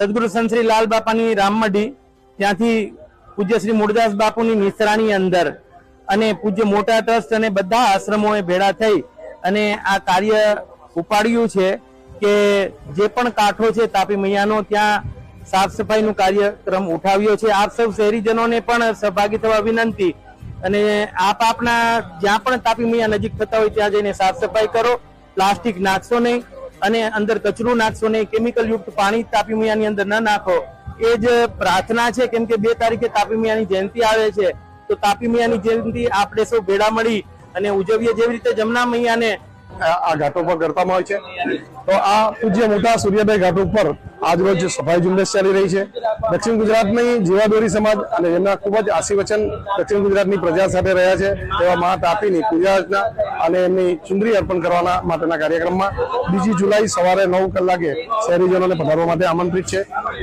સદગુરુ સંત શ્રી લાલ બાપાની રામમઢી, ત્યાંથી પૂજ્ય શ્રી મૂળદાસ બાપુની નિસરાણી અંદર અને પૂજ્ય મોટા ટ્રસ્ટ અને બધા આશ્રમોએ ભેળા થઈ અને આ કાર્ય ઉપાડ્યું છે કે જે પણ કાંઠો છે તાપી મૈયાનો, ત્યાં સાફ સફાઈનું કાર્યક્રમ ઉઠાવ્યો છે. આપ સૌ શહેરીજનોને પણ સહભાગી થવા વિનંતી અને આપ આપના જ્યાં પણ તાપી મૈયા નજીક થતા હોય ત્યાં જઈને સાફ સફાઈ કરો. પ્લાસ્ટિક નાખશો નહીં. અને અંદર કચરું નાખશો નહીં કેમિકલ યુક્ત પાણી તાપી મૈયાની અંદર ન નાખો. એ જ પ્રાર્થના છે, કેમ કે બે તારીખે તાપી મૈયાની જયંતિ આવે છે. તો તાપી મૈયાની જયંતિ આપણે સૌ ભેળા મળી અને ઉજવીએ જેવી રીતે જમના મૈયાને આ ઘાટો પર કરતામાં આવે છે. તો આ પૂજ્ય મોટા સૂર્યભાઈ ઘાટ ઉપર આજ રોજ સફાઈ ઝુંબેશ ચાલી રહી છે. દક્ષિણ ગુજરાતની જીવાદોરી સમાજ અને એમના ખૂબ જ આશીર્વચન દક્ષિણ ગુજરાતની પ્રજા સાથે રહ્યા છે, તેવા મા તાપીની પૂજા અર્ચના અને એમની ચુંદરી અર્પણ કરવાના માટેના કાર્યક્રમમાં બીજી જુલાઈ સવારે નવ કલાકે શહેરીજનોને પધારવા માટે આમંત્રિત છે.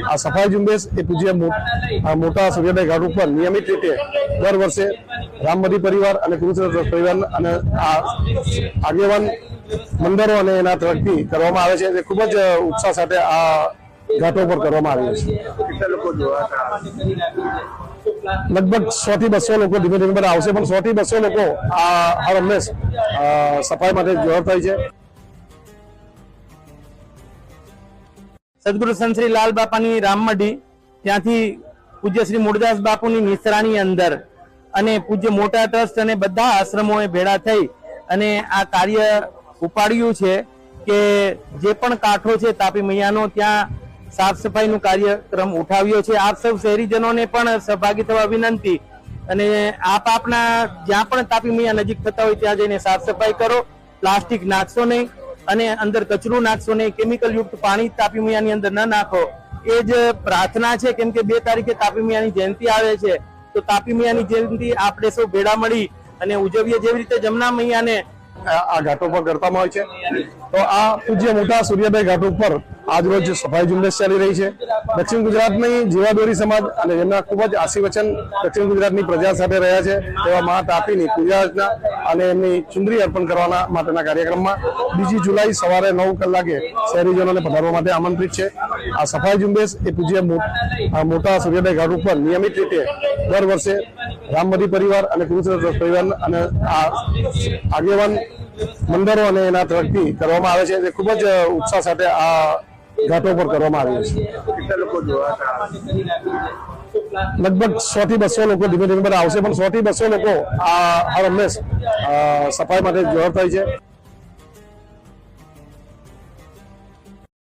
આ સફાઈ ઝુંબેશ એ પૂજ્ય મોટા સૂર્યાભાઈ ઘાટ ઉપર નિયમિત રીતે દર વર્ષે રામમદી પરિવાર અને કુરુક્ષેત્ર પરિવાર અને આ આગેવાન મંદિરો અને એના તરફથી કરવામાં આવે છે. તે ખૂબ જ ઉત્સાહ સાથે આ ઘાટો પર કરવામાં આવ્યો છે. લગભગ સો થી બસો લોકો ધીમે ધીમે બધા આવશે પણ સો થી બસો લોકો આ હર હંમેશ સફાઈ માટે જોર થાય છે. સદગુરુ સંત શ્રી લાલ બાપાની રામમઢી ત્યાંથી પૂજ્ય શ્રી મુરદાસ બાપુની નિશ્રાની અંદર અને પૂજ્ય મોટા ટ્રસ્ટ અને બધા આશ્રમોએ ભેળા થઈ અને આ કાર્ય ઉપાડ્યું છે કે જે પણ કાંઠો છે તાપી મૈયાનો ત્યાં સાફ સફાઈનું કાર્યક્રમ ઉઠાવ્યો છે. આપ સૌ શહેરીજનોને પણ સહભાગી થવા વિનંતી અને આપ આપના જ્યાં પણ તાપી મૈયા નજીક થતા હોય ત્યાં જઈને સાફ સફાઈ કરો. પ્લાસ્ટિક નાખશો નહીં અને અંદર કચરું નાખશો નહીં. કેમિકલ યુક્ત પાણી તાપી મૈયાની અંદર ન નાખો. એ જ પ્રાર્થના છે કેમ કે બે તારીખે તાપી મૈયાની જયંતિ આવે છે. તો તાપી મૈયાની જયંતિ આપણે સૌ ભેળા મળી અને ઉજવીએ જેવી રીતે જમના મૈયાને આ ઘાટો પર કરવામાં આવે છે. તો આ પૂજ્ય મોટા સૂર્યભાઈ ઘાટ ઉપર આજ રોજ સફાઈ ઝુંબેશ ચાલી રહી છે. દક્ષિણ ગુજરાતની જીવાદોરી સમાજ અને એમના ખૂબ જ આશીર્વચન દક્ષિણ ગુજરાતની પ્રજા સાથે રહ્યા છે, તેવા મા તાપીની પૂજા અર્ચના અને એમની ચુંદરી અર્પણ કરવાના માટેના કાર્યક્રમમાં બીજી જુલાઈ સવારે નવ કલાકે શહેરીજનોને પધારવા માટે આમંત્રિત છે. આ સફાઈ ઝુંબેશ એ પૂજ્ય મોટા સૂર્યાભાઈ ઘાટ ઉપર નિયમિત રીતે દર વર્ષે રામમદી પરિવાર અને કુરુક્ષેત્ર પરિવાર અને આ આગેવાન મંદિરો અને એના તરફથી કરવામાં આવે છે. તે ખૂબ જ ઉત્સાહ સાથે આ ઘાટો પર કરવામાં આવ્યો છે. લગભગ સો થી બસો લોકો ધીમે ધીમે બધા આવશે પણ સો થી બસો લોકો આ હર હંમેશ સફાઈ માટે જોર થાય છે.